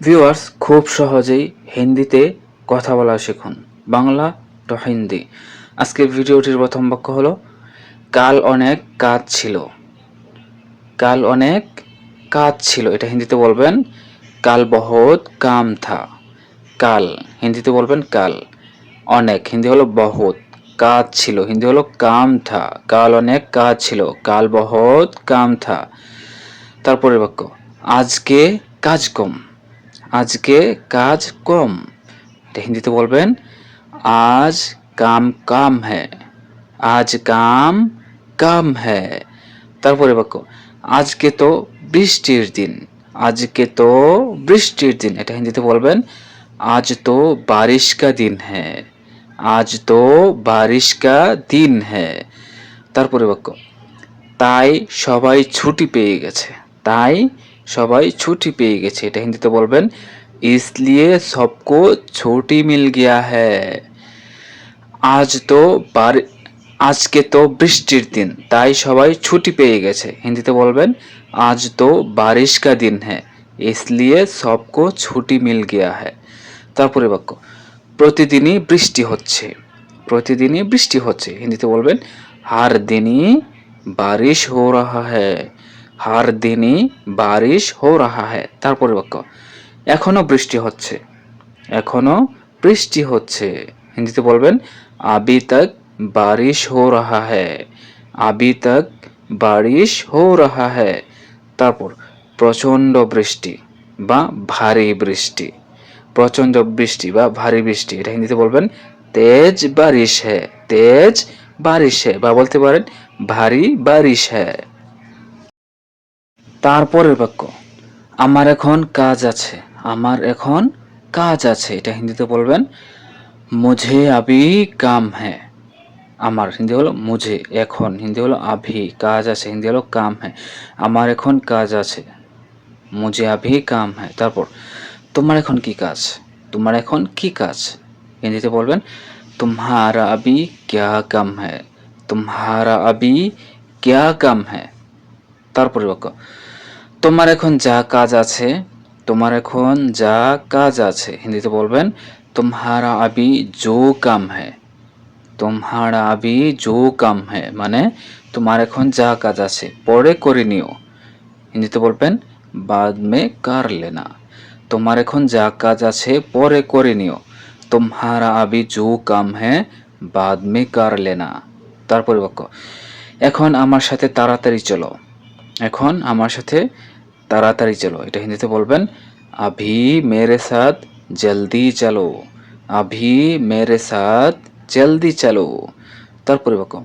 Viewers খুব সহজেই হিন্দিতে কথা বলা শিখুন। বাংলা টু হিন্দি আজকের ভিডিওটির প্রথম বাক্য হলো, কাল অনেক কাজ ছিল। কাল অনেক কাজ ছিল। এটা হিন্দিতে বলবেন, কাল বহুত কাম থা। কাল, হিন্দিতে বলবেন কাল। অনেক, হিন্দি হলো বহুত, কাজ ছিল। হিন্দি হলো কাম থা। কাল অনেক কাজ ছিল। কাল বহুত কাম থা। তারপরের বাক্য, আজকে কাজ কম আজকে কাজ কম। হিন্দিতে বলবেন, আজ কাম কাম হ্যাঁ আজ কাম কাম হ্যাঁ তারপরে বাক্য, আজকে তো বৃষ্টির দিন। আজকে তো বৃষ্টির দিন। এটা হিন্দিতে বলবেন, আজ তো বারিশ কা দিন হ্যাঁ আজ তো বারিশ কা দিন হ্যাঁ তারপরে বাক্য, তাই সবাই ছুটি পেয়ে গেছে। তাই সবাই ছুটি পেয়ে গেছে, এটা হিন্দিতে বলবেন, ইসলিয়ে সবকো ছুটি মিল গিয়া হ্যাঁ আজ তো বার, আজকে তো বৃষ্টির দিন, তাই সবাই ছুটি পেয়ে গেছে, হিন্দিতে বলবেন, আজ তো বারিশ কা দিন হ্যাঁ ইসলিয়ে সবকো ছুটি মিল গিয়া হ্যাঁ তারপরে বাক্য, প্রতিদিনই বৃষ্টি হচ্ছে, প্রতিদিনই বৃষ্টি হচ্ছে। হিন্দিতে বলবেন, হার দিনই বারিশ হো রাহা হ্যাঁ হার দিনই বারিশ হো রাহা হ্যায়। তারপরে বাক্য এখনও বৃষ্টি হচ্ছে। এখনও বৃষ্টি হচ্ছে। হিন্দিতে বলবেন, আবি তক বারিশ হো রাহা হ্যায়। আবি তক বারিশ হো রাহা হ্যায়। তারপর, প্রচণ্ড বৃষ্টি বা ভারী বৃষ্টি। প্রচণ্ড বৃষ্টি বা ভারী বৃষ্টি। এটা হিন্দিতে বলবেন, তেজ বারিশ হ্যায়। তেজ বারিশ হ্যায় বা বলতে পারেন, ভারী বারিশ হ্যায়। তারপরের বাক্য আমার এখন কাজ আছে আমার এখন কাজ আছে এটা হিন্দিতে বলবেন মুঝে আবি কাম হ্যাঁ আমার হিন্দি হলো মুঝে এখন হিন্দি হলো আভি কাজ আছে হিন্দি হলো কাম হ্যাঁ আমার এখন কাজ আছে মুঝে আভি কাম হ্যাঁ তারপর তোমার এখন কি কাজ তোমার এখন কি কাজ হিন্দিতে বলবেন तुम्हारा अभी क्या काम है तुम्हारा अभी क्या काम है তারপরে বাক্য তোমার এখন যা কাজ আছে, তোমার এখন যা কাজ আছে। হিন্দিতে বলবেন তোমারা আবি জো কাম হ্যায়। তোমারা আবি জো কাম হ্যায়। মানে তোমার এখন যা কাজ আছে, পরে করে নিও। হিন্দিতে বলবেন, বাদ মে কার লেনা। তোমার এখন যা কাজ আছে, পরে করে নিও। তোমারা আবি জো কাম হ্যায়, বাদ মে কার লেনা। তারপরে বাক্য এখন আমার সাথে তাড়াতাড়ি চলো। এখন আমার সাথে তাড়াতাড়ি চলো। এটা হিন্দিতে বলবেন, আভি মেরে সাথ জলদি চলো, আভি মেরে সাথ জলদি চলো। তারপরে বাক্য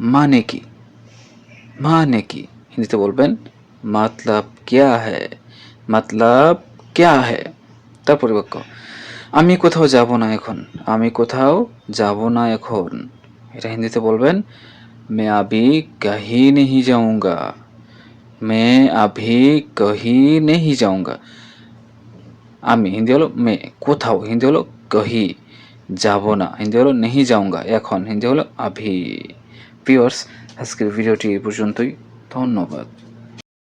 মানে কি? মানে কি? হিন্দিতে বলবেন, মতলব ক্যা হ্যায়? মতলব ক্যা হ্যায়? তারপরে বাক্য আমি কোথাও যাব না এখন, আমি কোথাও যাব না এখন। এটা হিন্দিতে বলবেন, মে আবি কাহি নেহি যাউঙ্গা মে আভি কহি नहीं যাউঙ্গা আমি হিন্দি হলো মে কোথাও হিন্দি হলো কহি যাব না হিন্দি হলো নেহি যাউঙ্গা এখন হিন্দি হলো আভি পিওর্স আজকের ভিডিওটি পর্যন্তই ধন্যবাদ